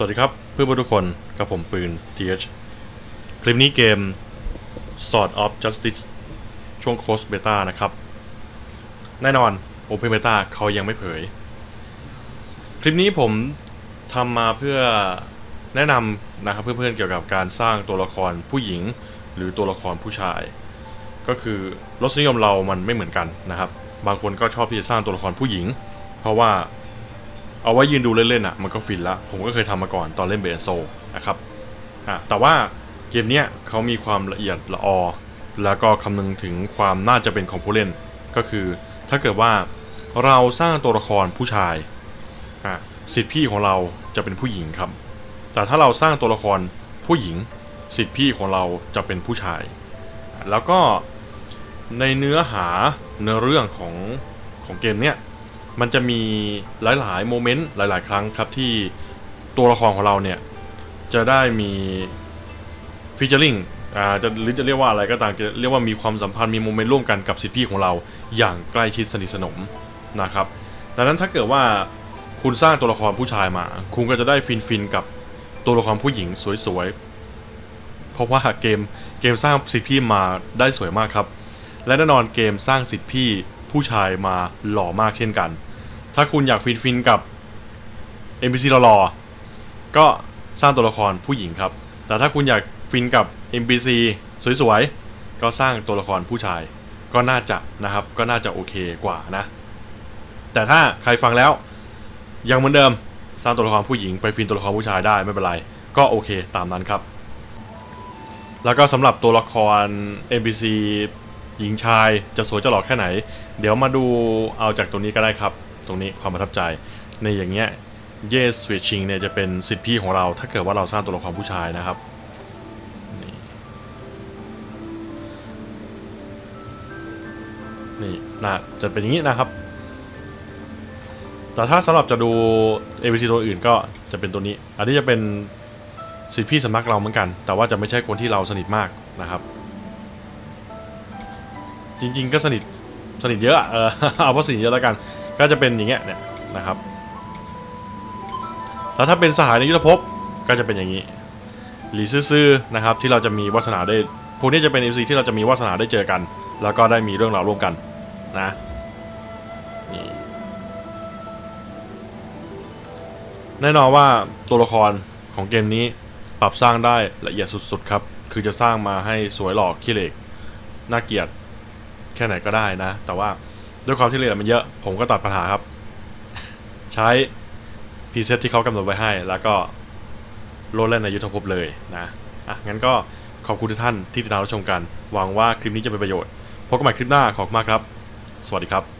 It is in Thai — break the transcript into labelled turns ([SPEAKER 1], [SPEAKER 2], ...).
[SPEAKER 1] สวัสดีครับเพื่อนๆทุกคนกับผมปืน TH คลิปนี้เกม Sword of Justice ช่วงโคสเบต้านะครับ แน่นอน Open Beta เขายังไม่เผย คลิปนี้ผมทำมาเพื่อแนะนำนะครับเพื่อนๆเกี่ยวกับการสร้างตัวละครผู้หญิง หรือตัวละครผู้ชาย ก็คือรสนิยมเรามันไม่เหมือนกันนะครับ บางคนก็ชอบที่จะสร้างตัวละครผู้หญิง เพราะว่า เอาไว้ยืนดูเล่นๆอะมันก็ฟินละผมก็เคยทำมาก่อนตอนเล่นเบสโซนะครับอะแต่ว่าเกมเนี้ยเขามีความละเอียดละออ แล้วก็คำนึงถึงความน่าจะเป็นของผู้เล่น ก็คือถ้าเกิดว่าเราสร้างตัวละครผู้ชายอะสิทธิพี่ของเราจะเป็นผู้หญิงครับ แต่ถ้าเราสร้างตัวละครผู้หญิงสิทธิพี่ของเราจะเป็นผู้ชาย แล้วก็ในเนื้อหาเนื้อเรื่องของของเกมเนี้ย มันจะมีหลายๆโมเมนต์หลาย ๆ ครั้งครับที่ตัวละครของเราเนี่ย จะได้มีฟิชเชอร์ลิงอ่าจะหรือจะเรียกว่าอะไรก็ตามจะเรียกว่ามีความสัมพันธ์มีโมเมนต์ร่วมกันกับสิทธิพี่ของเราอย่างใกล้ชิดสนิทสนมนะครับดังนั้นถ้าเกิดว่าคุณสร้างตัวละครผู้ชายมา คุณก็จะได้ฟินฟินกับตัวละครผู้หญิงสวยๆ เพราะว่าเกมเกมสร้างสิทธิพี่มาได้สวยมากครับ และแน่นอนเกมสร้างสิทธิพี่ผู้ชายมาหล่อมากเช่นกัน ถ้าคุณอยากฟินฟินกับ NPC หล่อๆก็สร้างตัวละครผู้หญิงครับ แต่ถ้าคุณอยากฟินกับ NPC สวยๆ ก็สร้างตัวละครผู้ชาย ก็น่าจะนะครับ ก็น่าจะโอเคกว่านะ แต่ถ้าใครฟังแล้วยังเหมือนเดิมสร้างตัวละครผู้หญิงไปฟินตัวละครผู้ชายได้ไม่เป็นไร ก็โอเคตามนั้นครับ แล้วก็สำหรับตัวละคร NPC หญิงชายจะสวยจะหล่อแค่ไหน เดี๋ยวมาดูเอาจากตรงนี้ก็ได้ครับ ตรงนี้ความประทับใจ ในอย่างเงี้ยเยสสวิตชิงเนี่ยจะเป็นสิทธิพี่ของเรา ถ้าเกิดว่าเราสร้างตัวละครผู้ชายนะครับนี่นี่นะจะเป็นอย่างนี้นะครับ แต่ถ้าสำหรับจะดู ABC ตัวอื่นก็จะเป็นตัวนี้ อันนี้จะเป็นสิทธิพี่สำนักเราเหมือนกัน แต่ว่าจะไม่ใช่คนที่เราสนิทมากนะครับ จริง ๆ ก็สนิทสนิทเยอะอะเออเอาว่าสนิทเยอะแล้วกัน ก็จะเป็นอย่างเงี้ยเนี่ยนะครับ แล้วถ้าเป็นสหายในยุทธภพก็จะเป็นอย่างนี้หลีซื่อๆนะครับที่เราจะมีวาสนาได้พวกนี้จะเป็น MC ที่เราจะมีวาสนาได้เจอกัน แล้วก็ได้มีเรื่องราวร่วมกันนะนี่แน่นอนว่าตัวละครของเกมนี้ปรับสร้างได้ละเอียดสุดๆครับ คือจะสร้างมาให้สวยหล่อขี้เหล็กน่าเกลียดแค่ไหนก็ได้นะ แต่ว่า ด้วยความที่เรียนมันเยอะ ผมก็ตัดปัญหาครับ ใช้พรีเซตที่เขากำหนดไว้ให้ แล้วก็โลดเล่นในยุทธภพเลยนะอะงั้นก็ขอบคุณทุกท่านที่ติดตามรับชมกัน หวังว่าคลิปนี้จะเป็นประโยชน์พบกันใหม่คลิปหน้าขอบคุณมากครับ สวัสดีครับ